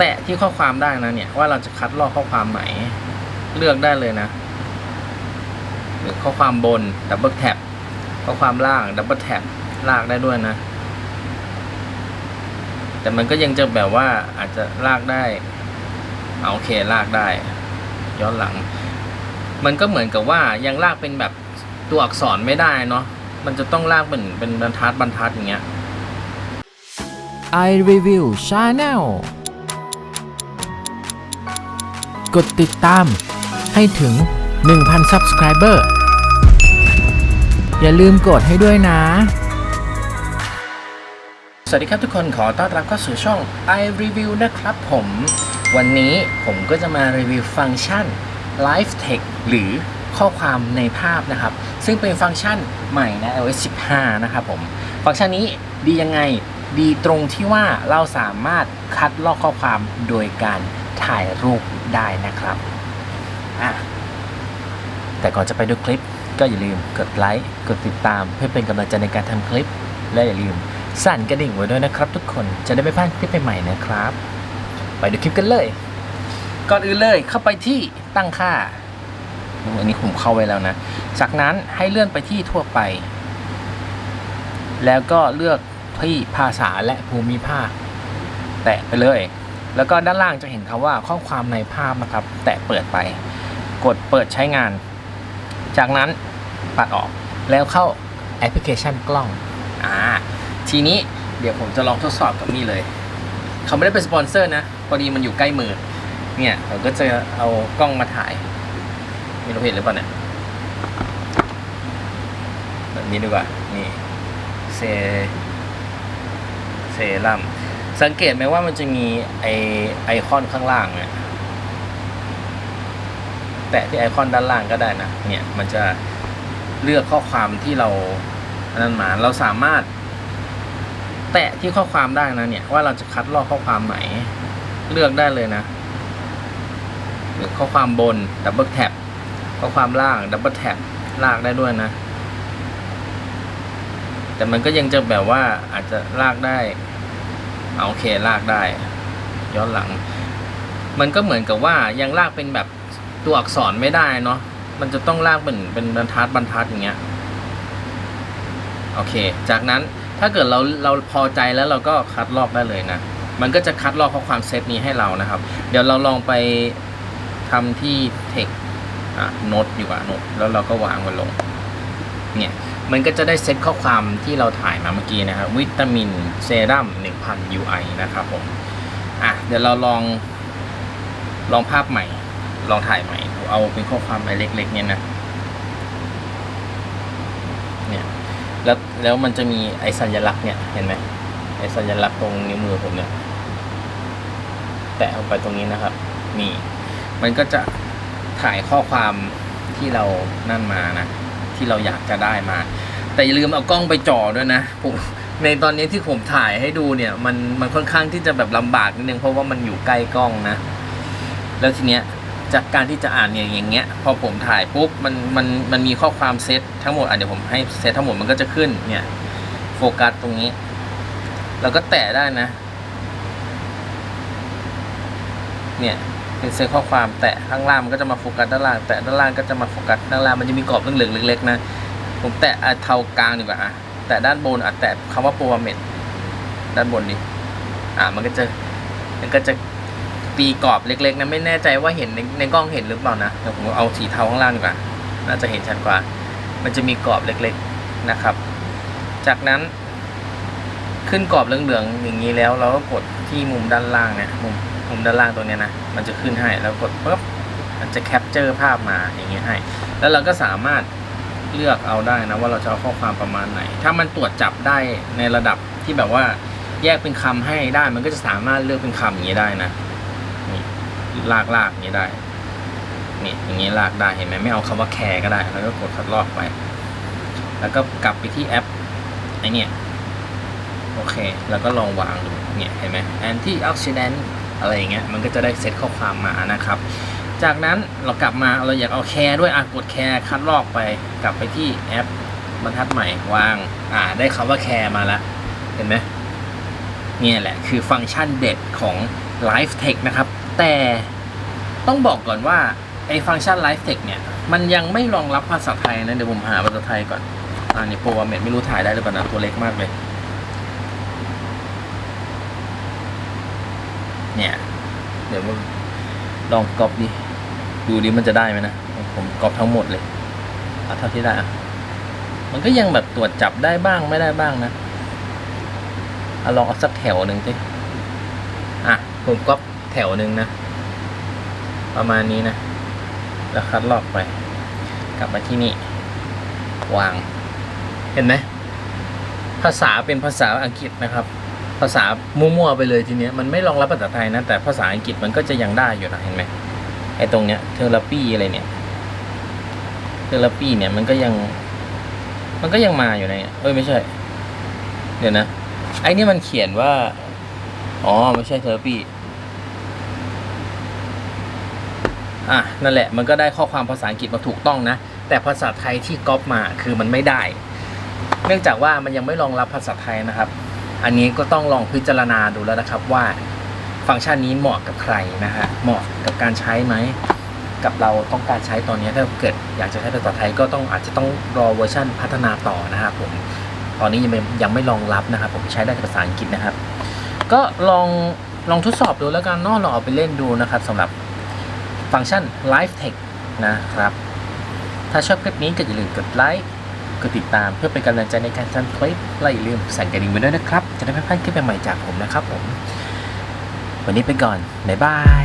แตะที่ข้อความได้นะเนี่ย ว่าเราจะคัดลอกข้อความไหน เลือกได้เลยนะ หรือข้อความบนดับเบิลแท็บข้อความล่างดับเบิลแท็บลากได้ด้วยนะ แต่มันก็ยังจะแบบว่าอาจจะลากได้เอาโอเคลากได้ ย้อนหลัง มันก็เหมือนกับว่ายังลากเป็นแบบตัวอักษรไม่ได้เนาะมันจะต้องลากเป็นเป็นบรรทัดบรรทัดอย่างเงี้ย i review channel กดติดตาม ให้ถึง 1,000 subscriber อย่าลืมกดให้ด้วยนะ สวัสดีครับทุกคนขอต้อนรับเข้าสู่ช่อง i review นะครับผม วันนี้ผมก็จะมารีวิวฟังก์ชัน Live Text หรือข้อความในภาพนะครับ ซึ่งเป็นฟังก์ชันใหม่นะ iOS 15 นะครับผม ฟังก์ชันนี้ดียังไงดีตรงที่ว่าเราสามารถคัดลอกข้อความโดยการ ถ่ายรูปได้นะครับแต่ก่อนจะไปดูคลิปก็อย่าลืมกดไลค์กดติดตาม เพื่อเป็นกำลังใจในการทำคลิป และอย่าลืมสั่นกระดิ่งไว้ด้วยนะครับ ทุกคนจะได้ไม่พลาดคลิปใหม่ๆนะครับ ไปดูคลิปกันเลย ก่อนอื่นเลยเข้าไปที่ตั้งค่าอันนี้ผมเข้าไว้แล้วนะ จากนั้นให้เลื่อนไปที่ทั่วไป แล้วก็เลือกที่ภาษาและภูมิภาค แตะไปเลย แล้วก็ด้านล่างจะเห็นคำว่าข้อความในภาพนะครับ แตะเปิดไป กดเปิดใช้งาน จากนั้นปัดออกแล้วเข้าแอปพลิเคชันกล้องอ่าทีนี้เดี๋ยวผมจะลองทดสอบกับนี่เลย เขาไม่ได้เป็นสปอนเซอร์นะพอดีมันอยู่ใกล้มือเนี่ยเราก็จะเอากล้องมาถ่ายไม่รู้เห็นหรือเปล่าเนี่ยแบบนี้ดีกว่านี่เซเซรั่ม สังเกตไหมว่ามันจะมีไอไอคอนข้างล่างเนี่ยแตะที่ไอคอนด้านล่างก็ได้นะ เนี่ยมันจะเลือกข้อความที่เราอันนั้นมาเราสามารถ แตะที่ข้อความได้นะเนี่ยว่าเราจะคัดลอกข้อความไหน เลือกได้เลยนะหรือข้อความบนดับเบิลแท็บข้อความล่างดับเบิลแท็บลากได้ด้วยนะ แต่มันก็ยังจะแบบว่าอาจจะลากได้ เอาโอเคลากได้ ย้อนหลัง มันก็เหมือนกับว่ายังลากเป็นแบบตัวอักษรไม่ได้เนาะมันจะต้องลากเป็นเป็นบรรทัดบรรทัดอย่างเงี้ยโอเค จากนั้นถ้าเกิดเราเราพอใจแล้วเราก็คัดลอกได้เลยนะ มันก็จะคัดลอกข้อความเซตนี้ให้เรานะครับ เดี๋ยวเราลองไปทำที่ text อะโน้ตดีกว่าโน้ตแล้วเราก็วางมันลง เนี่ยมันก็จะได้เซตข้อความที่เราถ่ายมาเมื่อกี้นะครับ วิตามินเซรั่ม1000 UI นะครับผมอะเดี๋ยวเราลองลองภาพใหม่ ลองถ่ายใหม่ เอาเป็นข้อความใบเล็กๆเนี่ยนะเนี่ยแล้วแล้วมันจะมีไอสัญลักษณ์เนี่ยเห็นไหมไอสัญลักษณ์ตรงนิ้วมือผมเนี่ยแตะเข้าไปตรงนี้นะครับ นี่ มันก็จะถ่ายข้อความที่เรานั่นมานะ ที่เราอยากจะได้มา แต่อย่าลืมเอากล้องไปจ่อด้วยนะผมในตอนนี้ที่ผมถ่ายให้ดูเนี่ยมันมันค่อนข้างที่จะแบบลำบากนิดนึงเพราะว่ามันอยู่ใกล้กล้องนะ แล้วทีเนี้ยจากการที่จะอ่านเนี่ยอย่างเงี้ย พอผมถ่ายปุ๊บมันมันมันมีข้อความเซตทั้งหมดอะเดี๋ยวผมให้เซตทั้งหมดมันก็จะขึ้นเนี่ย โฟกัสตรงนี้เราก็แตะได้นะ เนี่ยเป็นเซตข้อความแตะข้างล่างมันก็จะมาโฟกัสด้านล่างแตะด้านล่างก็จะมาโฟกัสด้านล่างมันจะมีกรอบเหลืองๆเล็กๆนะผมแตะเทากลางดีกว่าอะแตะด้านบนอะแตะคำว่าโปรเมดด้านบนดิอะมันก็จะมันก็จะตีกรอบเล็กๆนะไม่แน่ใจว่าเห็นในในกล้องเห็นหรือเปล่านะเดี๋ยวผมเอาสีเทาข้างล่างดีกว่า น่าจะเห็นชัดกว่า มันจะมีกรอบเล็กๆนะครับ จากนั้นขึ้นกรอบเหลืองๆอย่างนี้แล้ว เราก็กดที่มุมด้านล่างเนี่ยมุม มุมด้านล่างตัวนี้นะ มันจะขึ้นให้แล้วกดปุ๊บมันจะแคปเจอร์ภาพมาอย่างเงี้ยให้ แล้วเราก็สามารถเลือกเอาได้นะว่าเราจะเอาข้อความประมาณไหน ถ้ามันตรวจจับได้ในระดับที่แบบว่าแยกเป็นคำให้ได้ มันก็จะสามารถเลือกเป็นคำอย่างนี้ยได้นะนี่ลากลากอย่างนี้ยได้นี่อย่างนี้ยลากได้เห็นไหมไม่เอาคำว่าแคร์ก็ได้ แล้วก็กดคัดลอกไป แล้วก็กลับไปที่แอปไอเนี่ยโอเค แล้วก็ลองวางดูเนี่ยเห็นไหม anti oxidant อะไรอย่างเงี้ยมันก็จะได้เซตข้อความมานะครับ จากนั้นเรากลับมาเราอยากเอาแคร์ด้วยอะกดแคร์คัดลอกไปกลับไปที่แอปบรรทัดใหม่วางอ่าได้คำว่าแคร์มาแล้วเห็นไหมเนี่ยแหละคือฟังก์ชันเด็ดของ Live Text นะครับ แต่ต้องบอกก่อนว่าไอ้ฟังก์ชัน Live Text เนี่ย มันยังไม่รองรับภาษาไทยนะ เดี๋ยวผมหาภาษาไทยก่อน อ่านี่โปรเมทไม่รู้ถ่ายได้หรือเปล่านะตัวเล็กมากเลย เนี่ยเดี๋ยวมึงลองก๊อปดิดูดิมันจะได้ไหมนะผมก๊อปทั้งหมดเลยเอาเท่าที่ได้อะมันก็ยังแบบตรวจจับได้บ้างไม่ได้บ้างนะเอาลองเอาสักแถวหนึ่งสิอะผมก๊อปแถวหนึ่งนะ ประมาณนี้นะ แล้วคัดลอกไป กลับมาที่นี่ วาง เห็นไหมภาษาเป็นภาษาอังกฤษนะครับ ภาษามั่วๆไปเลยทีเนี้ยมันไม่รองรับภาษาไทยนะ แต่ภาษาอังกฤษมันก็จะยังได้อยู่นะเห็นไหมไอ้ตรงเนี้ยเทอราปีอะไรเนี่ยเทอราปีเนี่ยมันก็ยัง มันก็ยังมาอยู่ในเนี่ยเอ้ยไม่ใช่ เดี๋ยวนะไอ้นี่มันเขียนว่า อ๋อไม่ใช่เทอราปีอะนั่นแหละมันก็ได้ข้อความภาษาอังกฤษมาถูกต้องนะ แต่ภาษาไทยที่ก๊อปมาคือมันไม่ได้ เนื่องจากว่ามันยังไม่รองรับภาษาไทยนะครับ อันนี้ก็ต้องลองพิจารณาดูแล้วนะครับว่าฟังก์ชันนี้เหมาะกับใครนะฮะเหมาะกับการใช้ไหมกับเราต้องการใช้ตอนนี้ถ้าเกิดอยากจะใช้ภาษาไทยก็ต้องอาจจะต้องรอเวอร์ชันพัฒนาต่อนะครับผมตอนนี้ยังไม่ยังไม่รองรับนะครับ ผมใช้ได้ภาษาอังกฤษนะครับ ก็ลองลองทดสอบดูแล้วกันเนอะลองเอาไปเล่นดูนะครับสำหรับฟังก์ชัน Live Text นะครับ ถ้าชอบคลิปนี้ก็อย่าลืมกดไลค์ กดติดตามเพื่อเป็นกำลังใจในการทำคลิปและอย่าลืมสั่นกระดิ่งไว้ด้วยนะครับ จะได้ไม่พลาดคลิปใหม่ๆจากผมนะครับผม วันนี้ไปก่อน บ๊ายบาย